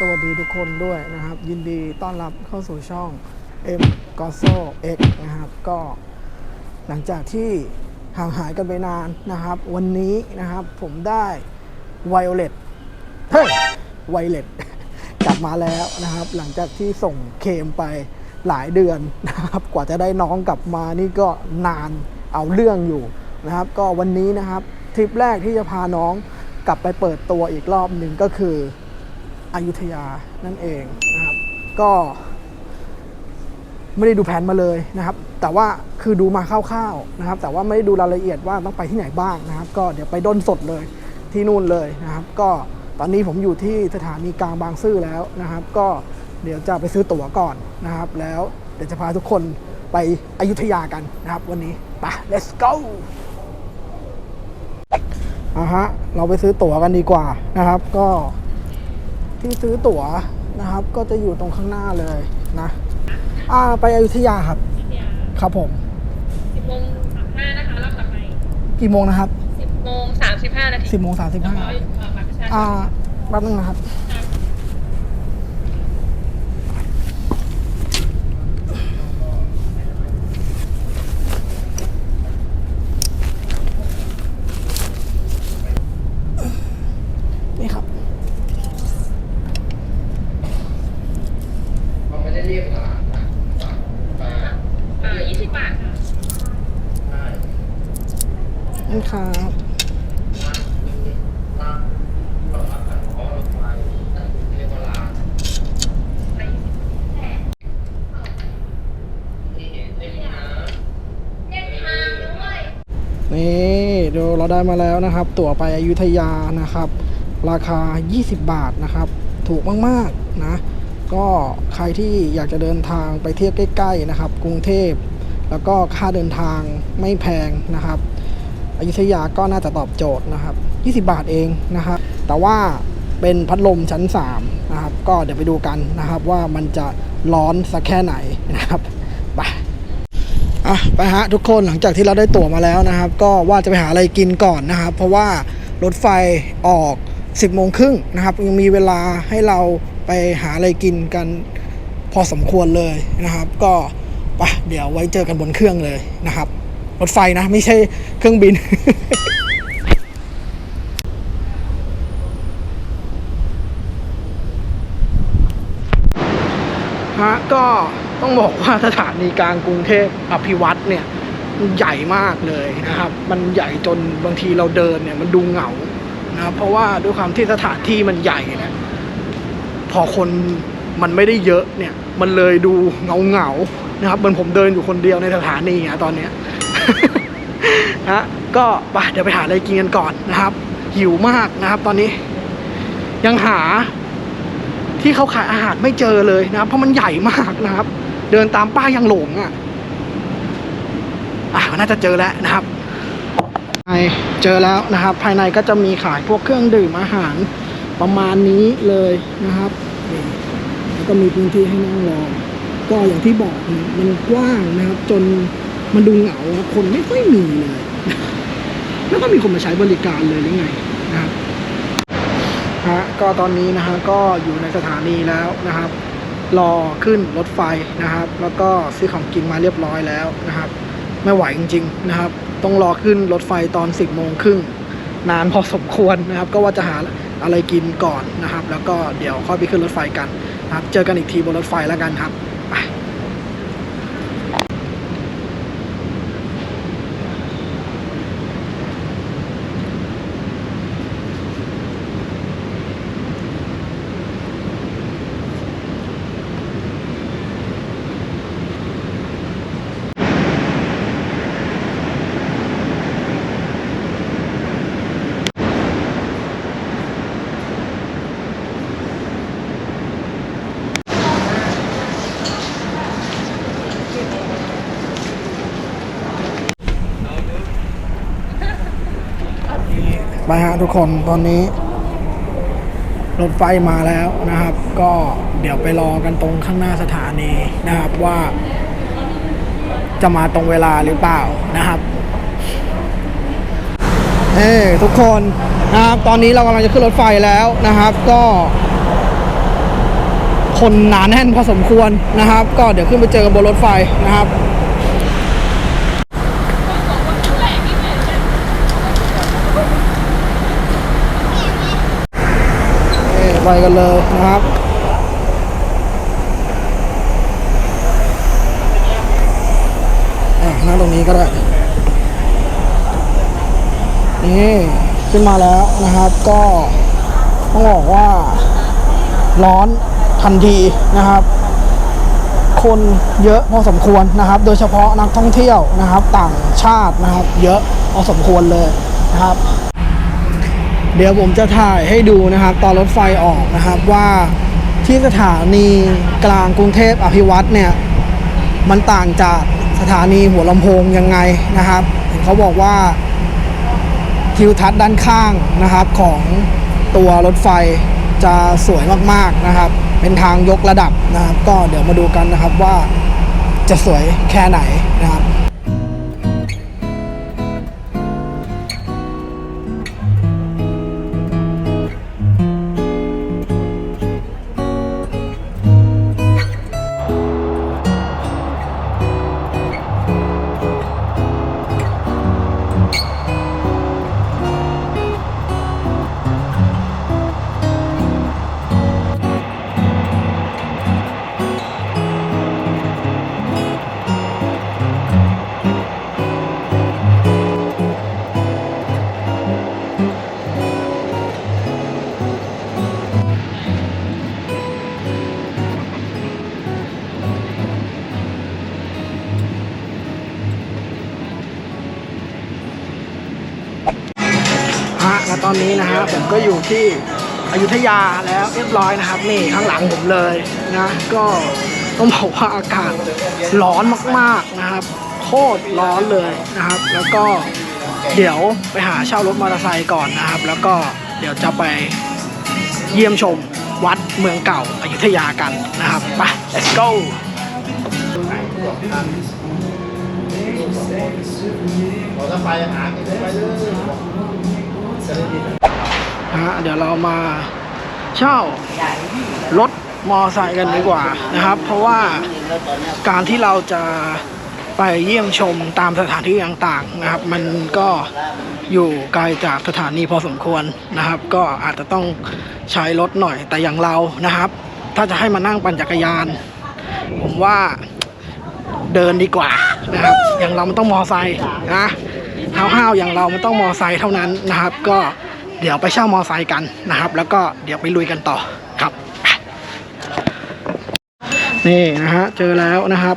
สวัสดีทุกคนด้วยนะครับ ยินดีต้อนรับเข้าสู่ช่อง M g o s o X นะครับ ก็หลังจากที่ห่างหายกันไปนานนะครับ วันนี้นะครับผมได้ไวโอเลตเฮ้ยไวเลตกลับมาแล้วนะครับ หลังจากที่ส่งเคมไปหลายเดือนนะครับ กว่าจะได้น้องกลับมานี่ก็นานเอาเรื่องอยู่นะครับ ก็วันนี้นะครับทริปแรกที่จะพาน้องกลับไปเปิดตัวอีกรอบหนึ่งก็คือ อยุธยานั่นเองนะครับ ก็ไม่ได้ดูแผนมาเลยนะครับ แต่ว่าคือดูมาคร่าวๆนะครับ แต่ว่าไม่ได้ดูรายละเอียดว่าต้องไปที่ไหนบ้างนะครับ ก็เดี๋ยวไปด้นสดเลยที่นู่นเลยนะครับ ก็ตอนนี้ผมอยู่ที่สถานีกลางบางซื่อแล้วนะครับ ก็เดี๋ยวจะไปซื้อตั๋วก่อนนะครับ แล้วเดี๋ยวจะพาทุกคนไปอยุธยากันนะครับ วันนี้ไป let's go อะฮะเราไปซื้อตั๋วกันดีกว่านะครับ ก็ ที่ซื้อตั๋วนะครับ ก็จะอยู่ตรงข้างหน้าเลยนะอ่าไปอยุธยาครับ ครับผมสิบโมงสามห้านะคะรอบต่อไปกี่โมงนะครับสิบโมงสามสิบห้านาทีสิบโมงสามสิบห้าร้อยเอ่อบัตรประชาชอ่านแป๊บนึงนะครับ นี่ครับ เขาไม่ได้เรียกหลานนะ เอ่อยี่สิบบาทค่ะ ใช่ นี่ครับ ตามเราอัดกันขอลงมาเรียกว่าลาน ไปยี่สิบ ที่เห็นในห้องน้ำ เด็กทางด้วย นี่ดูเราได้มาแล้วนะครับ ตั๋วไปอยุธยานะครับ ราคา 20 บาทนะครับ ถูกมากๆนะ ก็ใครที่อยากจะเดินทางไปเที่ยวใกล้ๆนะครับ กรุงเทพ แล้วก็ค่าเดินทางไม่แพงนะครับอยุธยาก็น่าจะตอบโจทย์นะครับ 20 บาทเองนะครับ แต่ว่าเป็นพัดลมชั้น 3 นะครับ ก็เดี๋ยวไปดูกันนะครับว่ามันจะร้อนสักแค่ไหนนะครับ อะไปฮะทุกคนหลังจากที่เราได้ตั๋วมาแล้วนะครับ ก็ว่าจะไปหาอะไรกินก่อนนะครับ เพราะว่ารถไฟออก 10โมงครึ่งนะครับ ยังมีเวลาให้เราไปหาอะไรกินกันพอสมควรเลยนะครับ ก็ไปเดี๋ยวไว้เจอกันบนเครื่องเลยนะครับ รถไฟนะไม่ใช่เครื่องบินฮะก็ ต้องบอกว่าสถานีกลางกรุงเทพอภิวัตเนี่ยใหญ่มากเลยนะครับ มันใหญ่จนบางทีเราเดินเนี่ยมันดูเหงานะเพราะว่าด้วยความที่สถานที่มันใหญ่นี่ยพอคนมันไม่ได้เยอะเนี่ย มันเลยดูเงาเงานะครับเหมือนผมเดินอยู่คนเดียวในสถานีอะตอนเนี้ยฮะก็ไปเดี๋ยวไปหาอะไรกินกันก่อนนะครับ หิวมากนะครับ ตอนนี้ ยังหาที่เขาขายอาหารไม่เจอเลยนะครับ เพราะมันใหญ่มากนะครับ เดินตามป้ายยังหลงอะอะน่าจะเจอแล้วนะครับเจอแล้วนะครับ ภายในก็จะมีขายพวกเครื่องดื่มอาหารประมาณนี้เลยนะครับแล้วก็มีพื้นที่ให้นั่งรอก็อย่างที่บอกมันกว้างนะครับ จนมันดูเหงาครับคนไม่ค่อยมีเลยแล้วก็มีคนมาใช้บริการเลยหรือไงนะครับฮะก็ตอนนี้นะฮะก็อยู่ในสถานีแล้วนะครับ รอขึ้นรถไฟนะครับ แล้วก็ซื้อของกินมาเรียบร้อยแล้วนะครับ ไม่ไหวจริง ๆนะครับ ต้องรอขึ้นรถไฟตอน 10บโมงครึ่งนานพอสมควรนะครับ ก็ว่าจะหาอะไรกินก่อนนะครับ แล้วก็เดี๋ยวค่อยไปขึ้นรถไฟกันนะครับ เจอกันอีกทีบนรถไฟแล้วกันครับ ไปฮะทุกคนตอนนี้ รถไฟมาแล้วนะครับ ก็เดี๋ยวไปรอกันตรงข้างหน้าสถานีนะครับว่า จะมาตรงเวลาหรือเปล่านะครับเอ้ทุกคนนะครับตอนนี้เรากำลังจะขึ้นรถไฟแล้วนะครับ ก็คนหนาแน่นพอสมควรนะครับ ก็เดี๋ยวขึ้นไปเจอกันบนรถไฟนะครับ เอ่ ไปกันเลยนะครับนั่งตรงนี้ก็ได้ นี่ขึ้นมาแล้วนะครับ ก็ต้องบอกว่าร้อนทันทีนะครับ คนเยอะพอสมควรนะครับ โดยเฉพาะนักท่องเที่ยวนะครับ ต่างชาตินะครับ เยอะพอสมควรเลยนะครับ เดี๋ยวผมจะถ่ายให้ดูนะครับตอนรถไฟออกนะครับว่าที่สถานีกลางกรุงเทพอภิวัตเนี่ยมันต่างจากสถานีหัวลำโพงยังไงนะครับเห็นเขาบอกว่าทิวทัศน์ด้านข้างนะครับของตัวรถไฟจะสวยมากๆนะครับ เป็นทางยกระดับนะครับ ก็เดี๋ยวมาดูกันนะครับว่าจะสวยแค่ไหนนะครับ ผมก็อยู่ที่อยุธยาแล้วเรียบร้อยนะครับ นี่ข้างหลังผมเลยนะก็ต้องบอกว่าอากาศร้อนมากๆนะครับ โคตรร้อนเลยนะครับ แล้วก็เดี๋ยวไปหาเช่ารถมอเตอร์ไซค์ก่อนนะครับ แล้วก็เดี๋ยวจะไปเยี่ยมชมวัดเมืองเก่าอายุทยากันนะครับไป let's go เราจะไปหาไปเลย นะฮะเดี๋ยวเรามาเช่ารถมอไซค์กันดีกว่านะครับ เพราะว่าการที่เราจะไปเยี่ยมชมตามสถานที่ต่างๆนะครับ มันก็อยู่ไกลจากสถานีพอสมควรนะครับ ก็อาจจะต้องใช้รถหน่อยแต่อย่างเรานะครับ ถ้าจะให้มานั่งปั่นจักรยาน ผมว่าเดินดีกว่านะครับ อย่างเรามันต้องมอไซค์นะห้าวๆอย่างเรามันต้องมอไซค์เท่านั้นนะครับ ก็ เดี๋ยวไปเช่ามอไซค์กันนะครับ แล้วก็เดี๋ยวไปลุยกันต่อครับ นี่นะฮะเจอแล้วนะครับ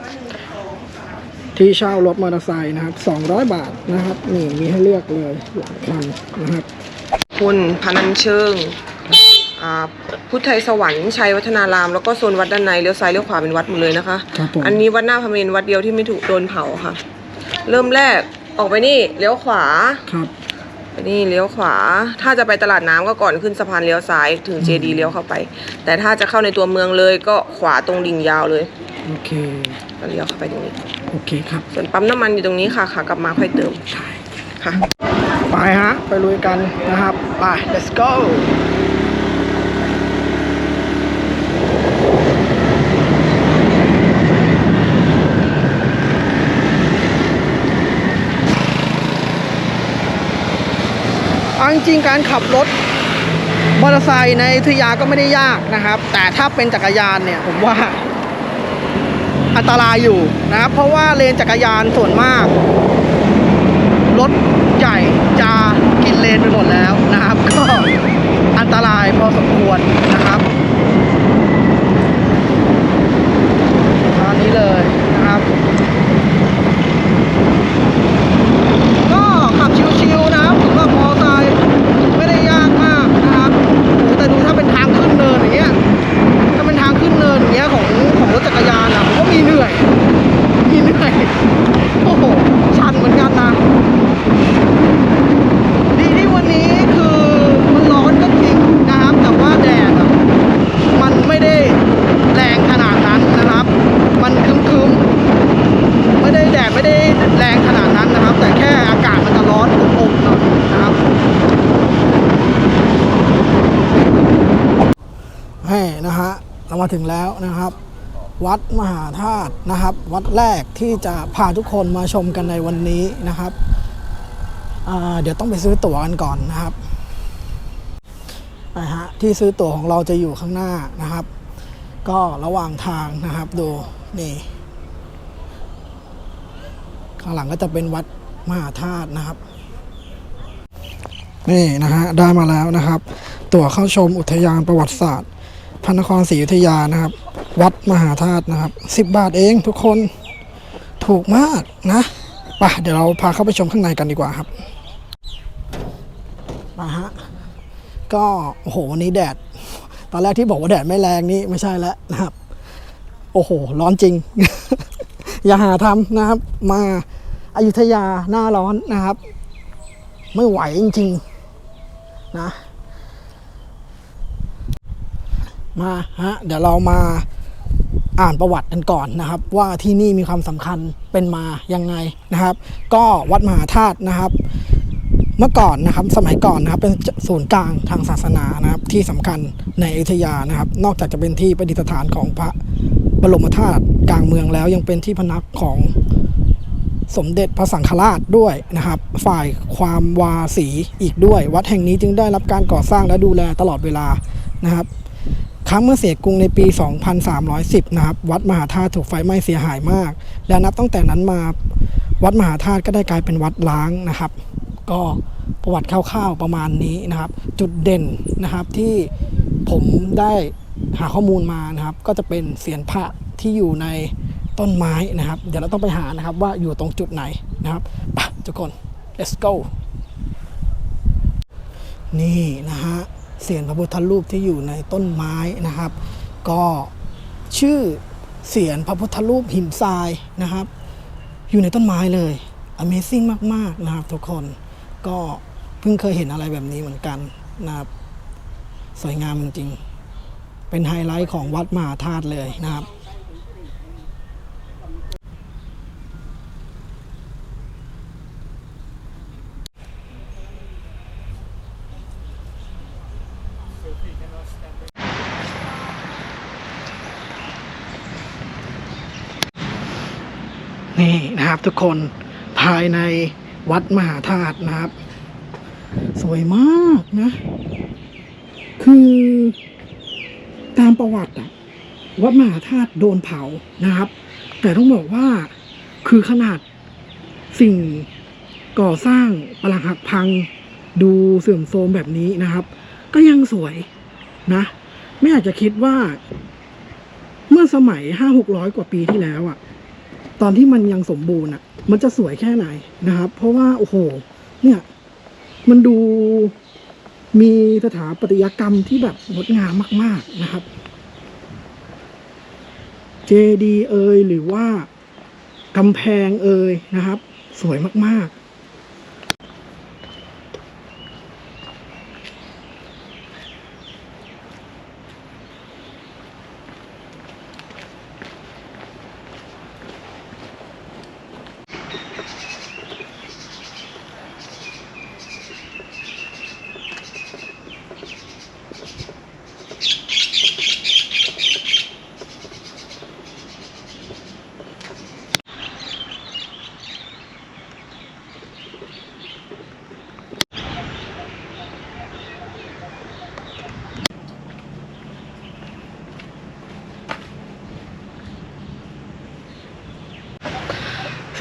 ที่เช่ารถมอเตอร์ไซค์นะครับ200 บาทนะครับนี่มีให้เลือกเลยหลายคันนะครับ คุณพนันเชิงอ่าพุทธไทยสวรรค์ชัยวัฒนาราม แล้วก็โซนวัดด้านในเลี้ยวซ้ายเลี้ยวขวาเป็นวัดหมดเลยนะคะครับผมอันนี้วัดหน้าพระเมรุวัดเดียวที่ไม่ถูกโดนเผาค่ะ เริ่มแรกออกไปนี่เลี้ยวขวาครับไป นี่เลี้ยวขวา ถ้าจะไปตลาดน้ำก็ก่อนขึ้นสะพานเลี้ยวซ้ายถึงเจดีเลี้ยวเข้าไป แต่ถ้าจะเข้าในตัวเมืองเลยก็ขวาตรงดิ่งยาวเลย โอเคก็เลี้ยวเข้าไปตรงนี้ โอเคครับ ส่วนปั๊มน้ำมันอยู่ตรงนี้ค่ะขากลับมาค่อยเติม ค่ะ ไปฮะ ไปลุยกันนะครับ ไป let's go จริงการขับรถมอเตอร์ไซค์ในทุยาก็ไม่ได้ยากนะครับ แต่ถ้าเป็นจักรยานเนี่ยผมว่าอันตรายอยู่นะครับเพราะว่าเลนจักรยานส่วนมาก รถใหญ่จะกินเลนไปหมดแล้วนะครับ ก็อันตรายพอสมควรนะครับตอนนี้เลยนะครับ ก็ขับชิวๆนะครับสำหรับมอเตอร์ไซค์ไม่ได้ยากมากนะครับโอ้แต่ดูถ้าเป็นทางขึ้นเนินอย่างเงี้ยถ้าเป็นทางขึ้ นี้ยของของรถจักรยานอะผมก็มีเหนื่อย มีเหนื่อย โอ้โห ชันเหมือนกันนะ ดีที่วันนี้คือมันร้อนก็จริงนะครับ แต่ว่าแดดอะมันไม่ได้แรงขนาดนั้นนะครับ มันครึ้มๆไม่ได้แดดไม่ได้แรงขนาดนั้นนะครับ แต่แค่อากาศมันจะร้อนอบๆหน่อยนะครับให้นะฮะ เรา มาถึงแล้วนะครับ วัดมหาธาตุนะครับ วัดแรกที่จะพาทุกคนมาชมกันในวันนี้นะครับเดี๋ยวต้องไปซื้อตั๋วกันก่อนนะครับนะฮะที่ซื้อตั๋วของเราจะอยู่ข้างหน้านะครับ ก็ระหว่างทางนะครับดูนี่ข้างหลังก็จะเป็นวัดมหาธาตุนะครับ นี่นะฮะได้มาแล้วนะครับ ตั๋วเข้าชมอุทยานประวัติศาสตร์ ระนครศรีอยุธยานะครับ วัดมหาธาตุนะครับสิบบาทเองทุกคนถูกมากนะไปเดี๋ยวเราพาเข้าไปชมข้างในกันดีกว่าครับมาฮะก็โอ้โหวันนี้แดด ตอนแรกที่บอกว่าแดดไม่แรงนี่ไม่ใช่แล้วนะครับ โอ้โห ร้อนจริง อย่าหาทำนะครับ มาอายุทยาหน้าร้อนนะครับ ไม่ไหวจริง ๆ นะ มาฮะเดี๋ยวเรามาอ่านประวัติกันก่อนนะครับ ว่าที่นี่มีความสำคัญเป็นมายังไงนะครับ ก็วัดมหาธาตุนะครับ เมื่อก่อนนะครับสมัยก่อนนะครับเป็นศูนย์กลางทางศาสนานะครับ ที่สำคัญในอยุธยานะครับ นอกจากจะเป็นที่ประดิษฐานของพระบรมธาตุกลางเมืองแล้วยังเป็นที่พนักของสมเด็จพระสังฆราชด้วยนะครับ ฝ่ายความวาสีอีกด้วย วัดแห่งนี้จึงได้รับการก่อสร้างและดูแลตลอดเวลานะครับ ครั้งเมื่อเสียกรุงในปี 2310 นะครับ วัดมหาธาตุถูกไฟไหม้เสียหายมาก และนับตั้งแต่นั้นมาวัดมหาธาตุก็ได้กลายเป็นวัดล้างนะครับ ก็ประวัติคร่าวๆประมาณนี้นะครับ จุดเด่นนะครับที่ผมได้หาข้อมูลมานะครับ ก็จะเป็นเสียนพระที่อยู่ในต้นไม้นะครับ เดี๋ยวเราต้องไปหานะครับว่าอยู่ตรงจุดไหนนะครับไปทุกคน let's go นี่นะฮะ เสียงพระพุทธรูปที่อยู่ในต้นไม้นะครับ ก็ชื่อเสียงพระพุทธรูปหินทรายนะครับ อยู่ในต้นไม้เลย Amazing มากๆนะครับทุกคนก็เพิ่งเคยเห็นอะไรแบบนี้เหมือนกันนะครับ สวยงามจริงๆเป็นไฮไลท์ของวัดมหาธาตุเลยนะครับ นี่นะครับทุกคนภายในวัดมหาธาตุนะครับ สวยมากนะ คือตามประวัติอะวัดมหาธาตุโดนเผานะครับ แต่ต้องบอกว่าคือขนาดสิ่งก่อสร้างปรักหักพังดูเสื่อมโทรมแบบนี้นะครับ ก็ยังสวยนะ ไม่อาจจะคิดว่า เมื่อสมัยห้าหกร้อยกว่าปีที่แล้วอะ ตอนที่มันยังสมบูรณ์อะ มันจะสวยแค่ไหนนะครับ เพราะว่าโอ้โห เนี่ย มันดูมีสถาปัตยกรรมที่แบบงดงามมาก ๆนะครับ เจดีเอยหรือว่ากำแพงเอยนะครับ สวยมากๆ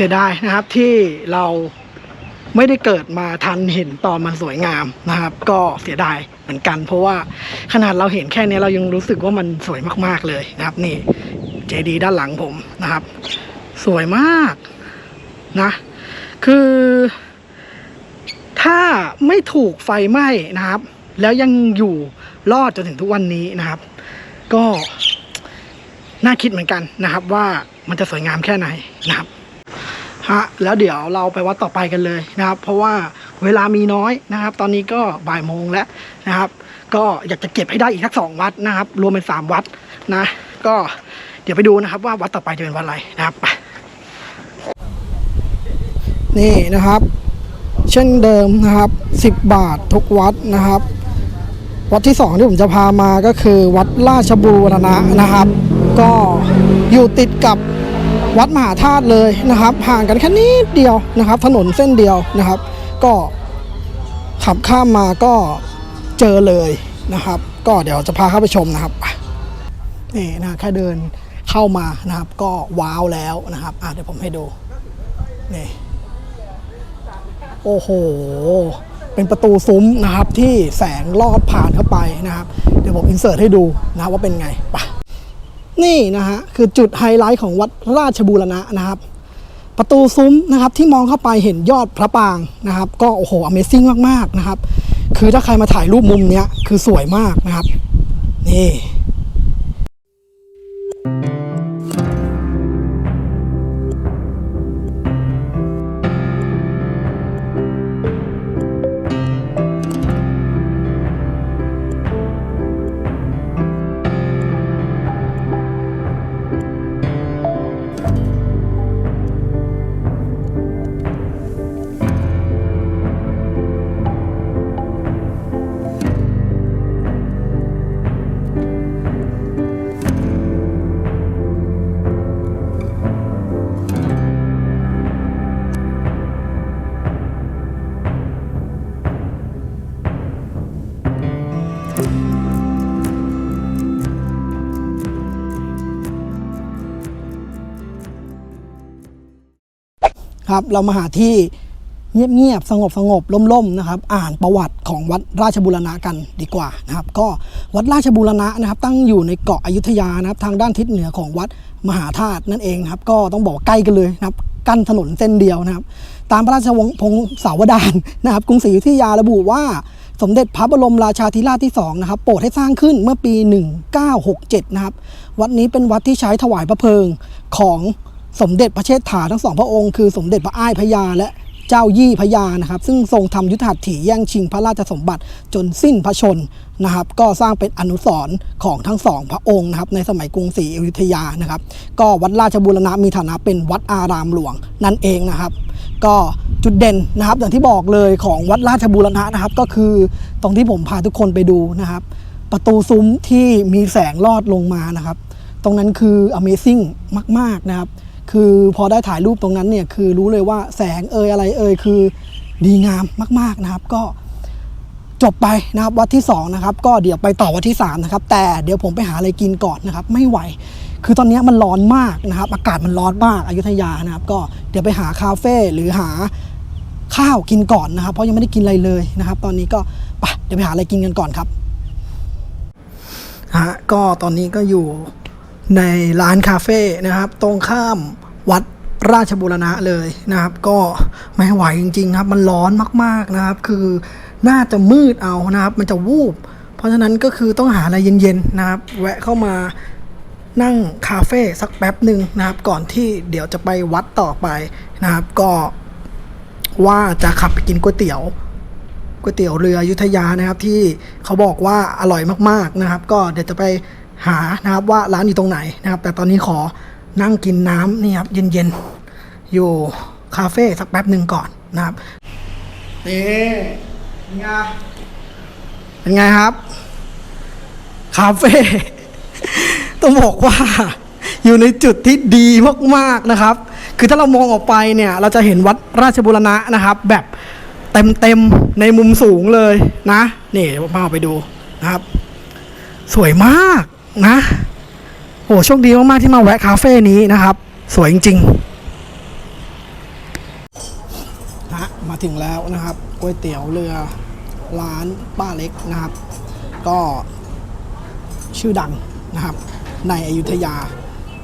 เสียดายนะครับที่เราไม่ได้เกิดมาทันเห็นตอนมันสวยงามนะครับ ก็เสียดายเหมือนกัน เพราะว่าขนาดเราเห็นแค่นี้เรายังรู้สึกว่ามันสวยมากๆเลยนะครับ นี่เจดีด้านหลังผมนะครับ สวยมากนะ คือถ้าไม่ถูกไฟไหม้นะครับ แล้วยังอยู่รอดจนถึงทุกวันนี้นะครับ ก็น่าคิดเหมือนกันนะครับ ว่ามันจะสวยงามแค่ไหนนะครับ ฮะแล้วเดี๋ยวเราไปวัดต่อไปกันเลยนะครับ เพราะว่าเวลามีน้อยนะครับ ตอนนี้ก็บ่ายโมงแล้วนะครับ ก็อยากจะเก็บให้ได้อีกสักสองวัดนะครับ รวมเป็นสามวัดนะ ก็เดี๋ยวไปดูนะครับว่าวัดต่อไปจะเป็นวัดอะไรนะครับไปนี่นะครับ เช่นเดิมนะครับ 10 บาททุกวัดนะครับ วัดที่สองที่ผมจะพามาก็คือวัดราชบูรณะนะครับ ก็อยู่ติดกับ วัดมหาธาตุเลยนะครับห่างกันแค่นิดเดียวนะครับ ถนนเส้นเดียวนะครับ ก็ขับข้ามมาก็เจอเลยนะครับ ก็เดี๋ยวจะพาเข้าไปชมนะครับนี่นะแค่เดินเข้ามานะครับ ก็ว้าวแล้วนะครับอะเดี๋ยวผมให้ดูนี่โอ้โห เป็นประตูซุ้มนะครับที่แสงลอดผ่านเข้าไปนะครับ เดี๋ยวผมอินเสิร์ตให้ดูนะว่าเป็นไงไป นี่นะฮะคือจุดไฮไลท์ของวัดราชบูรณะนะครับ ประตูซุ้มนะครับที่มองเข้าไปเห็นยอดพระปรางนะครับ ก็โอ้โห Amazing มากๆนะครับ คือถ้าใครมาถ่ายรูปมุมเนี้ยคือสวยมากนะครับ นี่ ครับ เรามาหาที่เงียบๆสงบสงบๆล่มๆนะครับ อ่านประวัติของวัดราชบูรณะกันดีกว่านะครับ ก็วัดราชบูรณะนะครับ ตั้งอยู่ในเกาะอยุธยานะครับ ทางด้านทิศเหนือของวัดมหาธาตุนั่นเองนะครับ ก็ต้องบอกใกล้กันเลยนะครับ กั้นถนนเส้นเดียวนะครับ ตามพระราชวงศ์พงศาวดารนะครับ กรุงศรีอยุธยาระบุว่าสมเด็จพระบรมราชาธิราชที่สองนะครับโปรดให้สร้างขึ้นเมื่อปี 1967 นะครับ วัดนี้เป็นวัดที่ใช้ถวายพระเพลิงของ สมเด็จพระเชษฐาทั้งสองพระองค์คือสมเด็จพระอ้ายพระยาและเจ้ายี่พระยานะครับ ซึ่งทรงทำยุทธหัตถีแย่งชิงพระราชสมบัติจนสิ้นพระชนนะครับ ก็สร้างเป็นอนุสรณ์ของทั้งสองพระองค์นะครับในสมัยกรุงศรีอยุธยานะครับ ก็วัดราชบูรณะมีฐานะเป็นวัดอารามหลวงนั่นเองนะครับ ก็จุดเด่นนะครับ อย่างที่บอกเลยของวัดราชบูรณะนะครับ ก็คือตรงที่ผมพาทุกคนไปดูนะครับ ประตูซุ้มที่มีแสงลอดลงมานะครับ ตรงนั้นคือ Amazing มาก ๆนะครับ คือพอได้ถ่ายรูปตรงนั้นเนี่ยคือรู้เลยว่าแสงเอ่ยอะไรเอ่ยคือดีงามมาก ๆนะครับ ก็จบไปนะครับวัดที่2นะครับก็เดี๋ยวไปต่อวัดที่3นะครับแต่เดี๋ยวผมไปหาอะไรกินก่อนนะครับ ไม่ไหว คือตอนนี้มันร้อนมากนะครับ อากาศมันร้อนมากอายุธยานะครับ ก็เดี๋ยวไปหาคาเฟ่หรือหาข้าวกินก่อนนะครับ เพราะยังไม่ได้กินอะไรเลยนะครับ ตอนนี้ก็ไปเดี๋ยวไปหาอะไรกินกันก่อนครับฮะก็ตอนนี้ก็อยู่ ในร้านคาเฟ่นะครับ ตรงข้ามวัดราชบูรณะเลยนะครับ ก็ไม่ไหวจริง ๆ ครับ มันร้อนมากๆนะครับ คือน่าจะมืดเอานะครับ มันจะวูบ เพราะฉะนั้นก็คือต้องหาอะไรเย็นๆนะครับ แวะเข้ามานั่งคาเฟ่สักแป๊บหนึ่งนะครับ ก่อนที่เดี๋ยวจะไปวัดต่อไปนะครับ ก็ว่าจะขับไปกินก๋วยเตี๋ยวก๋วยเตี๋ยวเรืออยุธยานะครับ ที่เขาบอกว่าอร่อยมากๆนะครับ ก็เดี๋ยวจะไป หานะครับว่าร้านอยู่ตรงไหนนะครับ แต่ตอนนี้ขอนั่งกินน้ำนี่ครับเย็นๆ อยู่คาเฟ่สักแป๊บหนึ่งก่อนนะครับนี่เป็นไงเป็นไงครับ คาเฟ่ต้องบอกว่าอยู่ในจุดที่ดีมากๆนะครับ คือถ้าเรามองออกไปเนี่ย เราจะเห็นวัดราชบุรณะนะครับ แบบเต็มๆในมุมสูงเลยนะ นี่เดี๋ยวผมพาไปดูนะครับ สวยมาก นะโอ้โชคดีมากๆที่มาแวะคาเฟ่นี้นะครับ สวยจริงๆนะมาถึงแล้วนะครับก๋วยเตี๋ยวเรือร้านป้าเล็กนะครับ ก็ชื่อดังนะครับ ในอยุธยา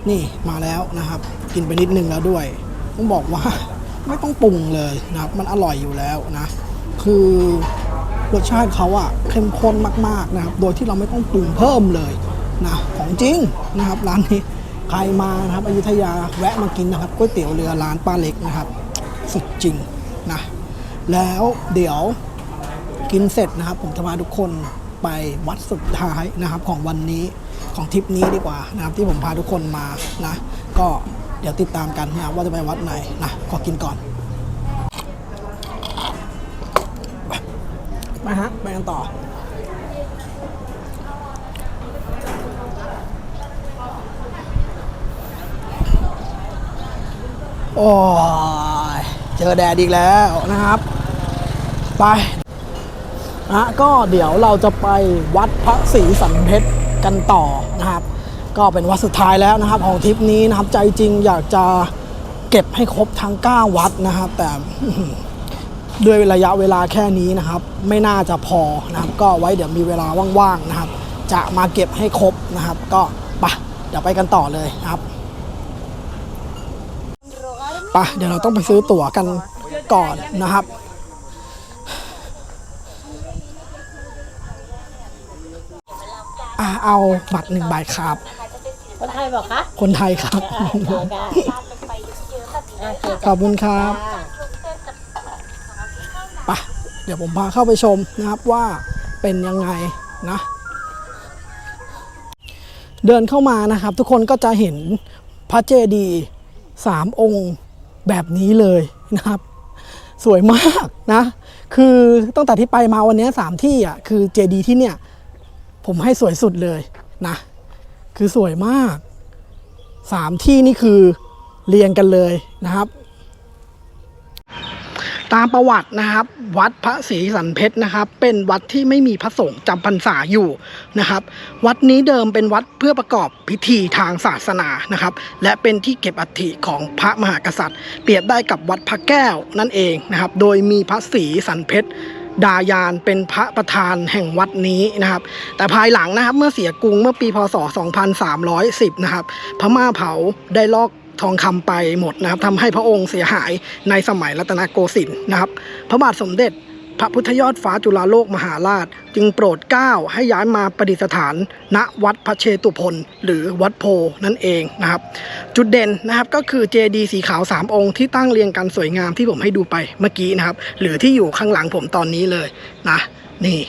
นี่มาแล้วนะครับ กินไปนิดนึงแล้วด้วยต้องบอกว่าไม่ต้องปรุงเลยนะครับ มันอร่อยอยู่แล้วนะ คือรสชาติเขาอะเข้มข้นมากๆนะครับ โดยที่เราไม่ต้องปรุงเพิ่มเลย นะของจริงนะครับร้านนี้ใครมานะครับอยุธยาแวะมากินนะครับก๋วยเตี๋ยวเรือร้านป้าเล็กนะครับ สุดจริงนะแล้วเดี๋ยวกินเสร็จนะครับ ผมจะพาทุกคนไปวัดสุดท้ายนะครับของวันนี้ของทริปนี้ดีกว่านะครับที่ผมพาทุกคนมานะก็เดี๋ยวติดตามกันนะว่าจะไปวัดไหนนะขอกินก่อนไปฮะไปกันต่อ โอ้ยเจอแดดอีกแล้วนะครับ ไปนะก็เดี๋ยวเราจะไปวัดพระศรีสันเพชรกันต่อนะครับ ก็เป็นวัดสุดท้ายแล้วนะครับ ของทริปนี้นะครับใจจริงอยากจะเก็บให้ครบทั้ง 9 วัดนะครับ แต่ด้วยระยะเวลาแค่นี้นะครับ ไม่น่าจะพอนะครับ ก็ไว้เดี๋ยวมีเวลาว่างๆนะครับ จะมาเก็บให้ครบนะครับ ก็ไปเดี๋ยวไปกันต่อเลยนะครับ ไปเดี๋ยวเราต้องไปซื้อตั๋วกันก่อนนะครับอะเอาบัตรหนึ่งใบครับ คนไทยบอกคะคนไทยครับโอเคค่ะโอเคขอบคุณครับค่ะไปะเดี๋ยวผมพาเข้าไปชมนะครับว่าเป็นยังไงนะ เดินเข้ามานะครับ ทุกคนก็จะเห็นพระเจดีย์สามองค์ แบบนี้เลยนะครับ สวยมากนะ คือตั้งแต่ที่ไปมาวันนี้สามที่อะคือเจดีย์ที่เนี่ย ผมให้สวยสุดเลยนะ คือสวยมากสามที่นี่คือเรียงกันเลยนะครับ ตามประวัตินะครับ วัดพระศรีสันเพชรนะครับ เป็นวัดที่ไม่มีพระสงฆ์จำพรรษาอยู่นะครับ วัดนี้เดิมเป็นวัดเพื่อประกอบพิธีทางศาสนานะครับ และเป็นที่เก็บอัฐิของพระมหากษัตริย์ เปรียบได้กับวัดพระแก้วนั่นเองนะครับ โดยมีพระศรีสันเพชรดายานเป็นพระประธานแห่งวัดนี้นะครับ แต่ภายหลังนะครับเมื่อเสียกรุงเมื่อปีพศ 2310 นะครับ พม่าเผาได้ลอก ทองคำไปหมดนะครับทำให้พระองค์เสียหายในสมัยรัตนโกสินทร์นะครับ พระบาทสมเด็จพระพุทธยอดฟ้าจุฬาโลกมหาราช จึงโปรดเกล้าให้ย้ายมาประดิษฐาน ณวัดพระเชตุพนหรือวัดโพนั่นเองนะครับ จุดเด่นนะครับก็คือเจดีสีขาว 3 องค์ที่ตั้งเรียงกันสวยงามที่ผมให้ดูไปเมื่อกี้นะครับ หรือที่อยู่ข้างหลังผมตอนนี้เลยนะนี่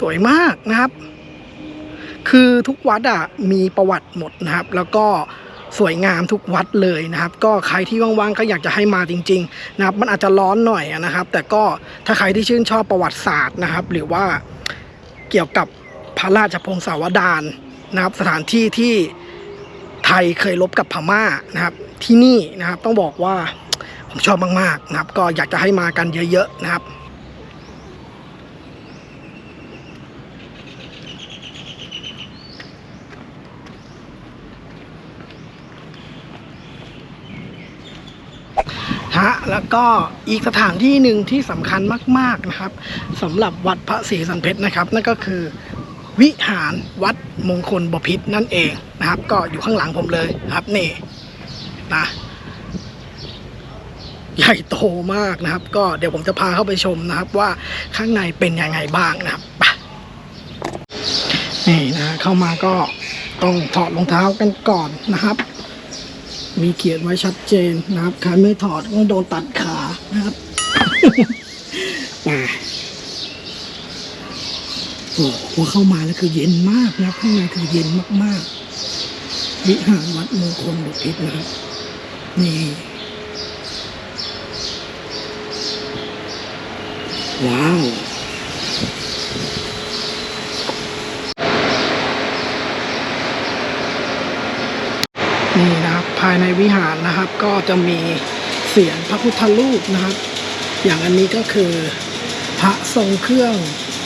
สวยมากนะครับ คือทุกวัดอะมีประวัติหมดนะครับ แล้วก็ สวยงามทุกวัดเลยนะครับ ก็ใครที่ว่างๆก็อยากจะให้มาจริงๆนะครับ มันอาจจะร้อนหน่อยนะครับ แต่ก็ถ้าใครที่ชื่นชอบประวัติศาสตร์นะครับ หรือว่าเกี่ยวกับพระราชพงศาวดารนะครับ สถานที่ที่ไทยเคยลบกับพม่านะครับ ที่นี่นะครับต้องบอกว่าผมชอบมากๆนะครับ ก็อยากจะให้มากันเยอะๆนะครับ ฮะแล้วก็อีกสถานที่หนึ่งที่สำคัญมาก ๆนะครับสำหรับวัดพระศรีสันเพชรนะครับ นั่นก็คือวิหารวัดมงคลบพิตรนั่นเองนะครับ ก็อยู่ข้างหลังผมเลยครับนี่นะใหญ่โตมากนะครับ ก็เดี๋ยวผมจะพาเข้าไปชมนะครับ ว่าข้างในเป็นยังไงบ้างนะครับไปนี่นะเข้ามาก็ต้องถอดรองเท้ากันก่อนนะครับ มีเขียนไว้ชัดเจนนะครับใครไม่ถอดก็โดนตัดขานะครับมาโอ้พอเข้ามาแล้วคือเย็นมากนะครับข้างในคือเย็นมากๆ วิหารวัดมงคลบุพิตรนะครับนี่ว้าว นี่นะครับภายใน วิหารนะครับ ก็จะมีเสียงพระพุทธรูปนะครับ อย่างอันนี้ก็คือพระทรงเครื่อง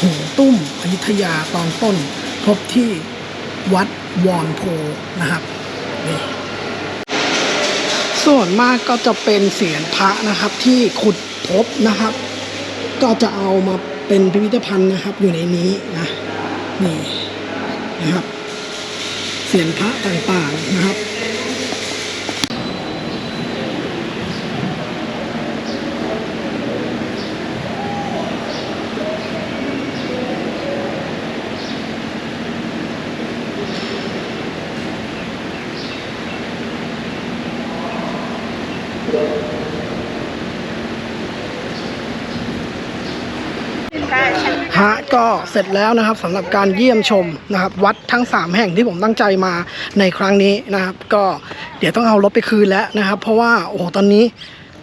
หูตุ้มอยุธยาตอนต้น พบที่วัดวอนโพนะครับนี่ส่วนมากก็จะเป็นเสียงพระนะครับที่ขุดพบนะครับ ก็จะเอามาเป็นพิพิธภัณฑ์นะครับอยู่ในนี้นะนี่นะครับ เสียงพระต่างๆนะครับ ฮะก็ เสร็จแล้วนะครับสำหรับการเยี่ยมชมนะครับ วัดทั้ง 3 แห่งที่ผมตั้งใจมาในครั้งนี้นะครับ ก็เดี๋ยวต้องเอารถไปคืนแล้วนะครับ เพราะว่าโอ้โหตอนนี้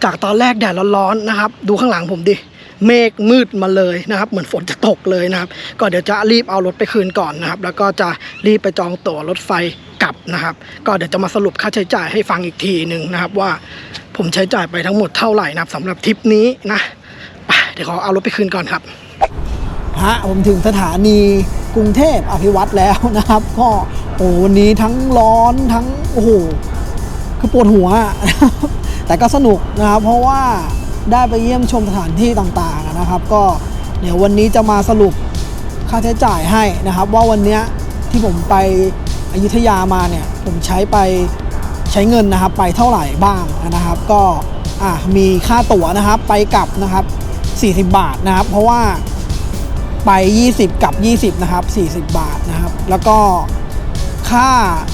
จากตอนแรกแดดร้อนๆนะครับ ดูข้างหลังผมดิเมฆมืดมาเลยนะครับ เหมือนฝนจะตกเลยนะครับ ก็เดี๋ยวจะรีบเอารถไปคืนก่อนนะครับ แล้วก็จะรีบไปจองตั๋วรถไฟกลับนะครับ ก็เดี๋ยวจะมาสรุปค่าใช้จ่ายให้ฟังอีกทีหนึ่งนะครับ ว่าผมใช้จ่ายไปทั้งหมดเท่าไหร่นะครับสำหรับทริปนี้นะไปเดี๋ยวขอเอารถไปคืนก่อนครับ ฮะผมถึงสถานีกรุงเทพอภิวัตรแล้วนะครับ ก็โอ้วันนี้ทั้งร้อนทั้งโอ้โหคือปวดหัว แต่ก็สนุกนะครับ เพราะว่าได้ไปเยี่ยมชมสถานที่ต่างๆนะครับ ก็เดี๋ยววันนี้จะมาสรุปค่าใช้จ่ายให้นะครับ ว่าวันนี้ที่ผมไปอยุธยามาเนี่ย ผมใช้ไปใช้เงินนะครับ ไปเท่าไหร่บ้างนะครับ ก็อะมีค่าตั๋วนะครับ ไปกลับนะครับ 40 บาทนะครับ เพราะว่า ไป 20 กับ 20 นะครับ 40 บาทนะครับ แล้วก็ค่า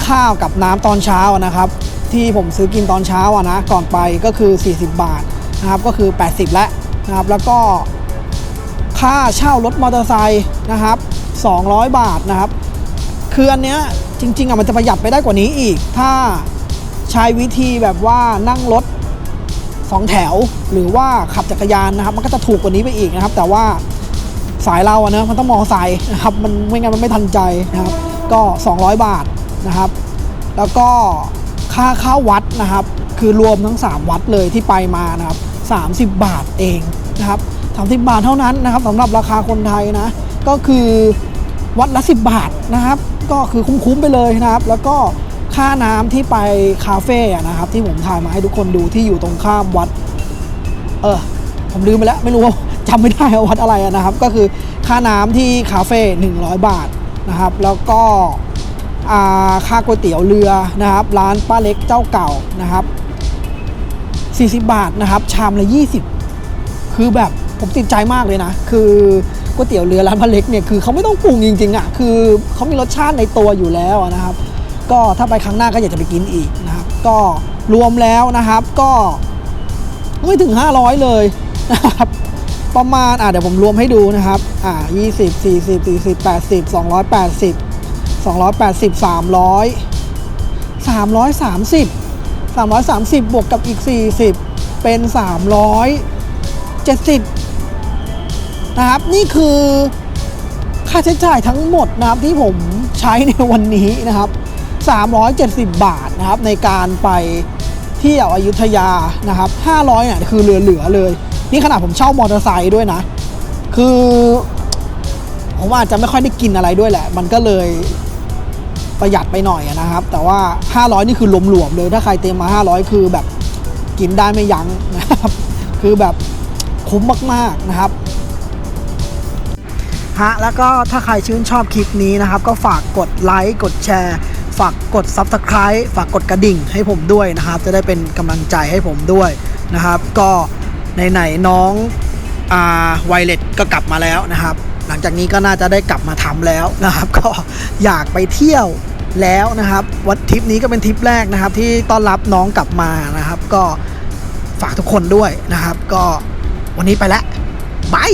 ข้าวกับน้ำตอนเช้านะครับ ที่ผมซื้อกินตอนเช้าอะนะก่อนไปก็คือ 40 บาทนะครับก็คือ 80 แล้วนะครับ แล้วก็ค่าเช่ารถมอเตอร์ไซค์นะครับ 200 บาทนะครับ คืออันเนี้ยจริงๆอะมันจะประหยัดไปได้กว่านี้อีก ถ้าใช้วิธีแบบว่านั่งรถสองแถว หรือว่าขับจักรยานนะครับ มันก็จะถูกกว่านี้ไปอีกนะครับ แต่ว่า สายเราอะเนอะมันต้องมอไซค์นะครับมันไม่งั้นมันไม่ทันใจนะครับ ก็ 200 บาทนะครับ แล้วก็ค่าเข้าวัดนะครับ คือรวมทั้ง 3 วัดเลยที่ไปมานะครับ 30 บาทเองนะครับ 30 บาทเท่านั้นนะครับสำหรับราคาคนไทยนะก็คือวัดละ 10 บาทนะครับ ก็คือคุ้มๆไปเลยนะครับ แล้วก็ค่าน้ำที่ไปคาเฟ่นะครับ ที่ผมถ่ายมาให้ทุกคนดูที่อยู่ตรงข้ามวัด เออผมลืมไปแล้วไม่รู้ จำไม่ได้วัดอะไรนะครับ ก็คือค่าน้ำที่คาเฟ่100 บาทนะครับ แล้วก็ค่าก๋วยเตี๋ยวเรือนะครับ ร้านป้าเล็กเจ้าเก่านะครับ 40 บาทนะครับ ชามละ 20 คือแบบผมติดใจมากเลยนะ คือก๋วยเตี๋ยวเรือร้านป้าเล็กเนี่ยคือเขาไม่ต้องปรุงจริงๆอะ่ะคือเขามีรสชาติในตัวอยู่แล้วนะครับ ก็ถ้าไปครั้งหน้าก็อยากจะไปกินอีกนะครับ ก็รวมแล้วนะครับก็ไม่ถึง 500 เลยนะครับ ประมาณอะเดี๋ยวผมรวมให้ดูนะครับอ่า20 40 40 80 280 280 300 330 330 บวกกับอีก 40 เป็น 370 นะครับ นี่คือค่าใช้จ่ายทั้งหมดนะครับที่ผมใช้ในวันนี้นะครับ 370 บาทนะครับในการไปเที่ยวอยุธยานะครับ 500เนี่ยคือเหลือๆเลย นี่ขนาดผมเช่ามอเตอร์ไซค์ด้วยนะ คือผมอาจจะไม่ค่อยได้กินอะไรด้วยแหละ มันก็เลยประหยัดไปหน่อยนะครับ แต่ว่า 500 นี่คือลมหลวมเลย ถ้าใครเตรียมมา 500 คือแบบกินได้ไม่ยั้งนะครับ คือแบบคุ้มมากๆนะครับฮะแล้วก็ถ้าใครชื่นชอบคลิปนี้นะครับ ก็ฝากกดไลค์กดแชร์ ฝากกด Subscribe ฝากกดกระดิ่งให้ผมด้วยนะครับ จะได้เป็นกำลังใจให้ผมด้วยนะครับ ก็ ไหนๆน้องอ่าไวเลตก็กลับมาแล้วนะครับ หลังจากนี้ก็น่าจะได้กลับมาทำแล้วนะครับ ก็อยากไปเที่ยวแล้วนะครับ วันทริปนี้ก็เป็นทริปแรกนะครับ ที่ต้อนรับน้องกลับมานะครับ ก็ฝากทุกคนด้วยนะครับ ก็วันนี้ไปแล้วบาย